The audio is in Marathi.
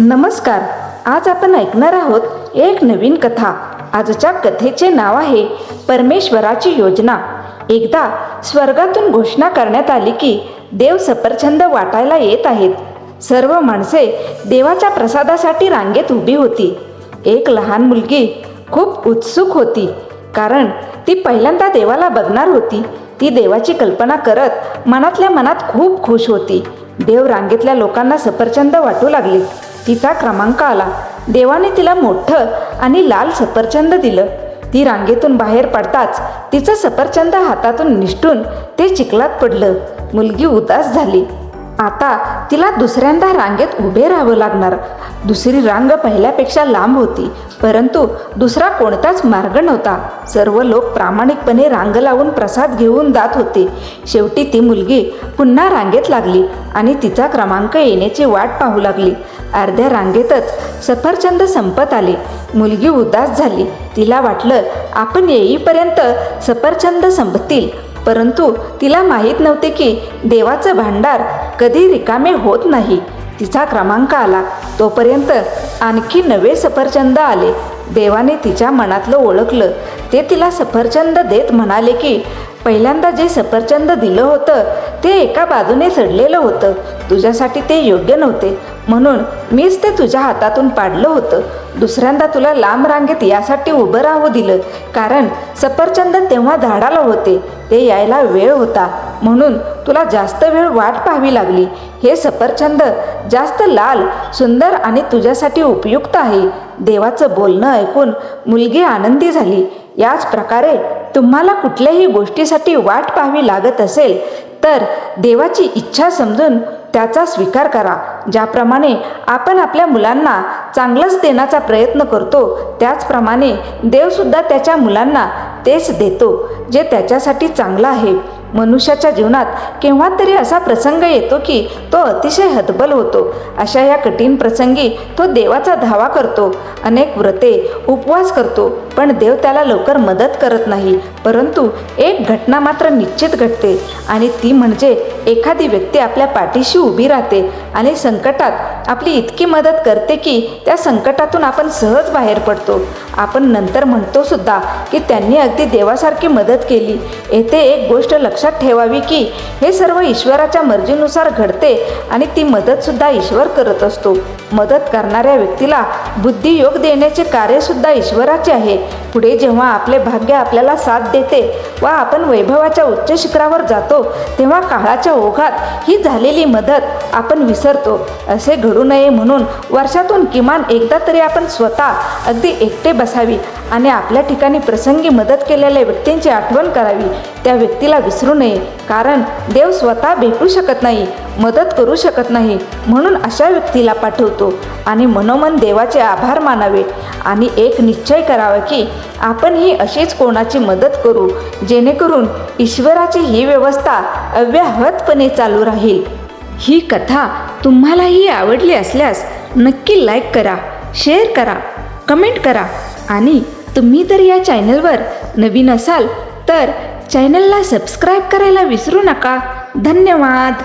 नमस्कार आज आपण ऐकणार आहोत एक नवीन कथा. आजच्या कथेचे नाव आहे परमेश्वराची योजना. एकदा स्वर्गातून घोषणा करण्यात आली की देव सफरचंद वाटायला येत आहेत. सर्व माणसे देवाच्या प्रसादासाठी रांगेत उभी होती. एक लहान मुलगी खूप उत्सुक होती कारण ती पहिल्यांदा देवाला बघणार होती. ती देवाची कल्पना करत मनातल्या मनात खूप खुश होती. देव रांगेतल्या लोकांना सफरचंद वाटू लागले. तिचा क्रमांक आला. देवाने तिला मोठं आणि लाल सफरचंद दिलं. ती रांगेतून बाहेर पडताच तिचं सफरचंद हातातून निष्ठून ते चिखलात पडलं. मुलगी उदास झाली. आता तिला दुसऱ्यांदा रांगेत उभे राहावं लागणार. दुसरी रांग पहिल्यापेक्षा लांब होती परंतु दुसरा कोणताच मार्ग नव्हता. सर्व लोक प्रामाणिकपणे रांग लावून प्रसाद घेऊन जात होते. शेवटी ती मुलगी पुन्हा रांगेत लागली आणि तिचा क्रमांक येण्याची वाट पाहू लागली. अर्ध्या रांगेतच सफरचंद संपत आले. मुलगी उदास झाली. तिला वाटलं आपण येईपर्यंत सफरचंद संपतील. परंतु तिला माहीत नव्हते की देवाचं भांडार कधी रिकामे होत नाही. तिचा क्रमांक आला. तोपर्यंत आणखी नवे सफरचंद आले. देवाने तिच्या मनातलं ओळखलं. ते तिला सफरचंद देत म्हणाले की पहिल्यांदा जे सफरचंद दिलं होतं ते एका बाजूने सडलेलं होतं. तुझ्यासाठी ते योग्य नव्हते. म्हणून मीच ते तुझ्या हातातून पाडलं होतं. दुसऱ्यांदा तुला लांब रांगेत यासाठी उभं राहू दिलं. कारण सफरचंद तेव्हा झाडाला होते. ते यायला वेळ होता. म्हणून तुला जास्त वेळ वाट पाहावी लागली. हे सफरचंद जास्त लाल सुंदर आणि तुझ्यासाठी उपयुक्त आहे. देवाचं बोलणं ऐकून मुलगी आनंदी झाली. याच प्रकारे तुम्हाला कुठल्याही गोष्टीसाठी वाट पाहावी लागत असेल तर देवाची इच्छा समजून त्याचा स्वीकार करा. ज्याप्रमाणे आपण आपल्या मुलांना चांगलंच देण्याचा प्रयत्न करतो त्याचप्रमाणे देवसुद्धा त्याच्या मुलांना तेच देतो जे त्याच्यासाठी चांगलं आहे. मनुष्याच्या जीवनात केव्हा तरी असा प्रसंग येतो की तो अतिशय हतबल होतो. अशा या कठीण प्रसंगी तो देवाचा धावा करतो. अनेक व्रते उपवास करतो पण देव त्याला लवकर मदत करत नाही. परंतु एक घटना मात्र निश्चित घडते आणि ती म्हणजे एखादी व्यक्ती आपल्या पाठीशी उभी राहते आणि संकटात आपली इतकी मदत करते की त्या संकटातून आपण सहज बाहेर पडतो. आपण नंतर म्हणतो सुद्धा की त्यांनी अगदी देवासारखी मदत केली. येथे एक गोष्ट लक्षात ठेवावी की हे सर्व ईश्वराच्या मर्जीनुसार घडते आणि ती मदतसुद्धा ईश्वर करत असतो. मदत करणाऱ्या व्यक्तीला बुद्धियोग देण्याचे कार्यसुद्धा ईश्वराचे आहे. पुढे जेव्हा आपले भाग्य आपल्याला साथ देते व आपण वैभवाच्या उच्च शिखरावर जातो तेव्हा काळाच्या ओघात ही झालेली मदत आपण विसरतो. असे घडू नये म्हणून वर्षातून किमान एकदा तरी आपण स्वतः अगदी एकटे बसावी आणि आपल्या ठिकाणी प्रसंगी मदत केलेल्या व्यक्तींची आठवण करावी. त्या व्यक्तीला विसरू नये कारण देव स्वतः भेटू शकत नाही. मदत करू शकत नाही म्हणून अशा व्यक्तीला पाठवतो आणि मनोमन देवाचे आभार मानावे आणि एक निश्चय करावा की आपण ही अशीच कोणाची मदत करू जेणेकरून ईश्वराची ही व्यवस्था अव्याहतपणे चालू राहील. ही कथा तुम्हालाही आवडली असल्यास नक्की लाईक करा शेअर करा कमेंट करा आणि तुम्ही जर या चॅनलवर नवीन असाल तर चॅनलला सबस्क्राईब करायला विसरू नका. धन्यवाद!